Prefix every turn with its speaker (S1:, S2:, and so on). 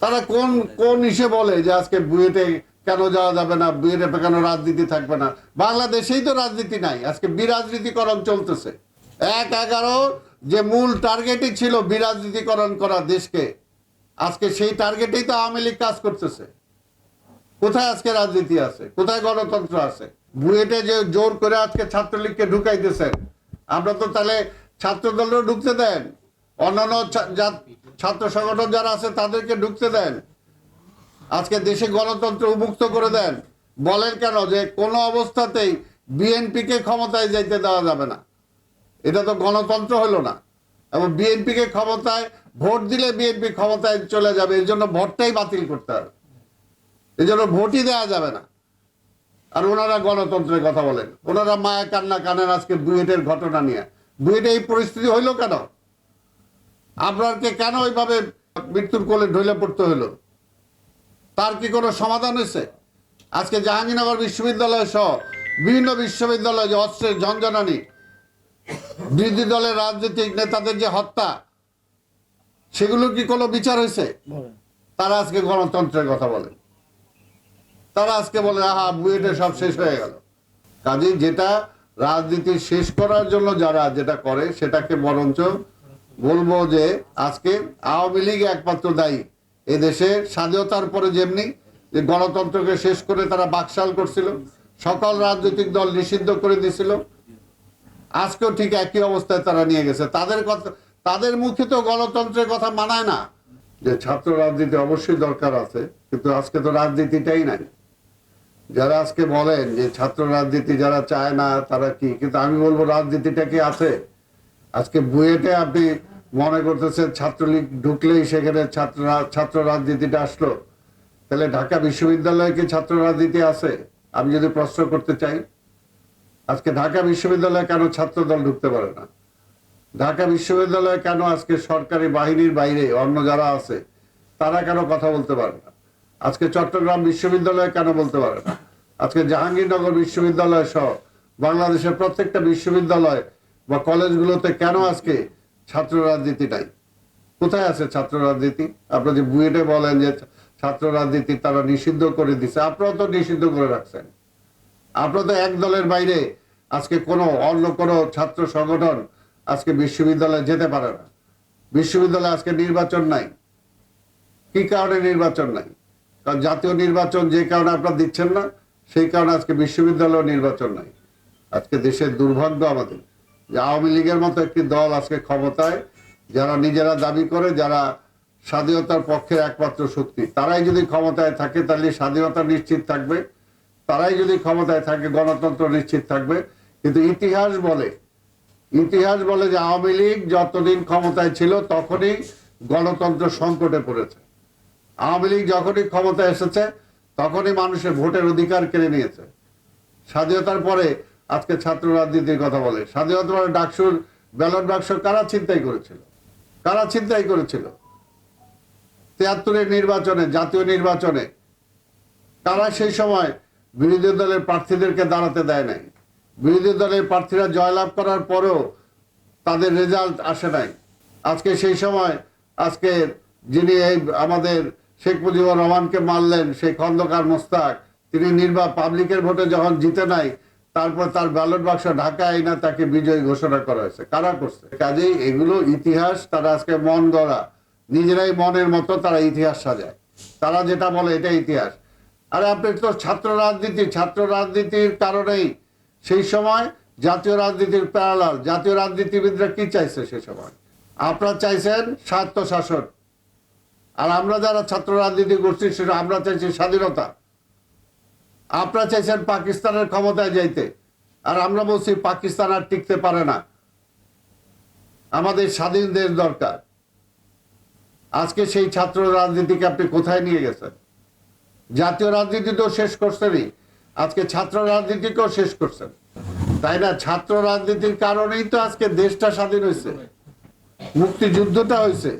S1: তারা কোন কোন ইসে বলে যে আজকে বুয়েটে কেন যাওয়া যাবে না, বুয়েটে কেন রাজনীতি থাকবে না? বাংলাদেশেই তো রাজনীতি নাই, আজকে বিরাজনীতিকরণ চলতেছে। এক এগারো যে মূল টার্গেটই ছিল বিরাজনীতিকরণ করা দেশকে, আজকে সেই টার্গেটেই তো আওয়ামী লীগ কাজ করতেছে। কোথায় আজকে রাজনীতি আছে? কোথায় গণতন্ত্র আছে? বুয়েটে যে জোর করে আজকে ছাত্রলীগকে ঢুকাইতেছেন আমরা তো তাহলে ছাত্র দলও ঢুকতে দেন। অন্যান্য ছাত্র সংগঠন যারা আছে, তাদেরকে ঢুকতে দেন। আজকে দেশে গণতন্ত্র উন্মুক্ত করে দেন। বলেন কেন যে, কোনো অবস্থাতেই বিএনপিকে ক্ষমতায় যাইতে দেওয়া যাবে না। এটা তো গণতন্ত্র হলো না। এবং বিএনপিকে ক্ষমতায়, ভোট দিলে বিএনপি ক্ষমতায় চলে যাবে। এর জন্য ভোটটাই বাতিল করতে হবে। এই জন্য ভোটই দেওয়া যাবে না। আর ওনারা গণতন্ত্রের কথা বলেন। ওনারা মায়া কান্না কানেন আজকে বুয়েটের ঘটনা নিয়ে। বুয়েটে এই পরিস্থিতি হইল কেন? আপনারকে কেন ওইভাবে মৃত্যুর কোলে ঢইলে পড়তে হলো? তার কি কোনো সমাধান হয়েছে? আজকে জাহাঙ্গীরনগর বিশ্ববিদ্যালয় সহ বিভিন্ন বিশ্ববিদ্যালয়ে যে অস্ত্রের ঝঞ্ঝনানি বিরোধী দলের রাজনৈতিক নেতাদের যে হত্যা সেগুলোর কি কোনো বিচার হয়েছে? তারা আজকে গণতন্ত্রের কথা বলে। তারা আজকে বলে আহা বুয়েটে সব শেষ হয়ে গেল। কাজে যেটা রাজনীতি শেষ করার জন্য যারা যেটা করে সেটাকে বরঞ্চ বলব যে আজকে আওয়ামী লীগ একমাত্র দায়ী। এদেশে স্বাধীনতার পরে যেমনি যে গণতন্ত্রকে শেষ করে তারা বাকশাল করছিল, সকল রাজনৈতিক দল নিষিদ্ধ করে দিছিল, আজকেও ঠিক একই অবস্থায় তারা নিয়ে গেছে। তাদের কথা, তাদের মুখে তো গণতন্ত্রের কথা মানায় না। যে ছাত্র রাজনীতি অবশ্যই দরকার আছে, কিন্তু আজকে তো রাজনীতিটাই নাই। যারা আজকে বলেন যে ছাত্র রাজনীতি যারা চায় না তারা কি, কিন্তু আমি বলব রাজনীতিটা কি আছে? আজকে বুয়েটে আপনি মনে করতেছে ছাত্রলীগ ঢুকলেই সেখানে ছাত্র ছাত্র রাজনীতিটা আসলো। তাহলে ঢাকা বিশ্ববিদ্যালয়ে কি ছাত্র রাজনীতি আছে? আমি যদি প্রশ্ন করতে চাই, আজকে ঢাকা বিশ্ববিদ্যালয়ে কেন ছাত্র দল ঢুকতে পারে না? ঢাকা বিশ্ববিদ্যালয়ে কেন আজকে সরকারি বাহিনীর বাইরে অন্য যারা আছে, তারা কেন কথা বলতে পারে না? আজকে চট্টগ্রাম বিশ্ববিদ্যালয়ে কেন বলতে পারে না? আজকে জাহাঙ্গীরনগর বিশ্ববিদ্যালয় সহ বাংলাদেশের প্রত্যেকটা বিশ্ববিদ্যালয় বা কলেজগুলোতে কেন আজকে ছাত্র রাজনীতি নাই কোথায় আছে ছাত্র রাজনীতি আপনারা যে বুয়েটে বলেন যে ছাত্র রাজনীতি তারা নিষিদ্ধ করে দিছে। আপনারা তো নিষিদ্ধ করে রাখছেন। আপনারা তো এক দলের বাইরে আজকে কোনো অন্য কোনো ছাত্র সংগঠন আজকে বিশ্ববিদ্যালয়ে যেতে পারে না। বিশ্ববিদ্যালয়ে আজকে নির্বাচন নাই। কি কারণে নির্বাচন নাই? কারণ জাতীয় নির্বাচন যে কারণে আপনারা দিচ্ছেন না, সেই কারণে আজকে বিশ্ববিদ্যালয় নির্বাচন নাই। আজকে দেশের দুর্ভাগ্য আমাদের। যে আওয়ামী লীগের মতো একটি দল আজকে ক্ষমতায়, যারা নিজেরা দাবি করে, যারা স্বাধীনতার পক্ষে একমাত্র শক্তি। তারাই যদি ক্ষমতায় থাকে, তাহলে স্বাধীনতা নিশ্চিত থাকবে। তারাই যদি ক্ষমতায় থাকে, গণতন্ত্র নিশ্চিত থাকবে। কিন্তু ইতিহাস বলে ইতিহাস বলে যে আওয়ামী লীগ যতদিন ক্ষমতায় ছিল, তখনই গণতন্ত্র সংকটে পড়েছে। আওয়ামী লীগ যখনই ক্ষমতায় এসেছে, তখনই মানুষের ভোটের অধিকার কেড়ে নিয়েছে। স্বাধীনতার পরে আজকে ছাত্র রাজনীতির কথা বলে। স্বাধীনতা ডাকসুর ব্যালট বাক্স কারা চিন্তাই করেছিল? কারা চিন্তাই করেছিল? তিয়াত্তরের নির্বাচনে, জাতীয় নির্বাচনে তারা সেই সময় বিরোধী দলের প্রার্থীদেরকে দাঁড়াতে দেয় নাই? বিরোধী দলের প্রার্থীরা জয়লাভ করার পরেও তাদের রেজাল্ট আসে নাই। আজকে সেই সময় আজকে যিনি এই আমাদের শেখ মুজিবুর রহমানকে মারলেন সেই খন্দকার মোস্তাক, তিনি নির্বা পাবলিকের ভোটে যখন জিতে নাই তারপর তার ব্যালট বাক্স ঢাকায় না তাকে বিজয়ী ঘোষণা করা হয়েছে। কারা করছে? কাজেই এগুলো ইতিহাস, তারা আজকে মন গড়া। নিজেরাই মনের মতো তারা ইতিহাস সাজায়। তারা যেটা বলে এটা ইতিহাস। আরে আপনি তো ছাত্র রাজনীতি, ছাত্র রাজনীতির কারণেই সেই সময় জাতীয় রাজনীতির প্যারালাল জাতীয় রাজনীতিবিদরা কি চাইছে সে সময়? আপনারা চাইছেন স্বার্থ শাসন আর আমরা যারা ছাত্র রাজনীতি করছি, সেটা আমরা চাইছি স্বাধীনতা। আপনারা চাইছেন পাকিস্তানের ক্ষমতায় যাইতে, আর আমরা বলছি পাকিস্তান আর টিকতে পারে না। আমাদের স্বাধীন দেশ দরকার। আজকে সেই ছাত্র রাজনীতিকে আপনি কোথায় নিয়ে গেছেন? জাতীয় রাজনীতি তো শেষ করছেনই। আজকে ছাত্র রাজনীতিকেও শেষ করছেন। তাই না? ছাত্র রাজনীতির কারণেই তো আজকে দেশটা স্বাধীন হয়েছে। মুক্তিযুদ্ধটা হয়েছে।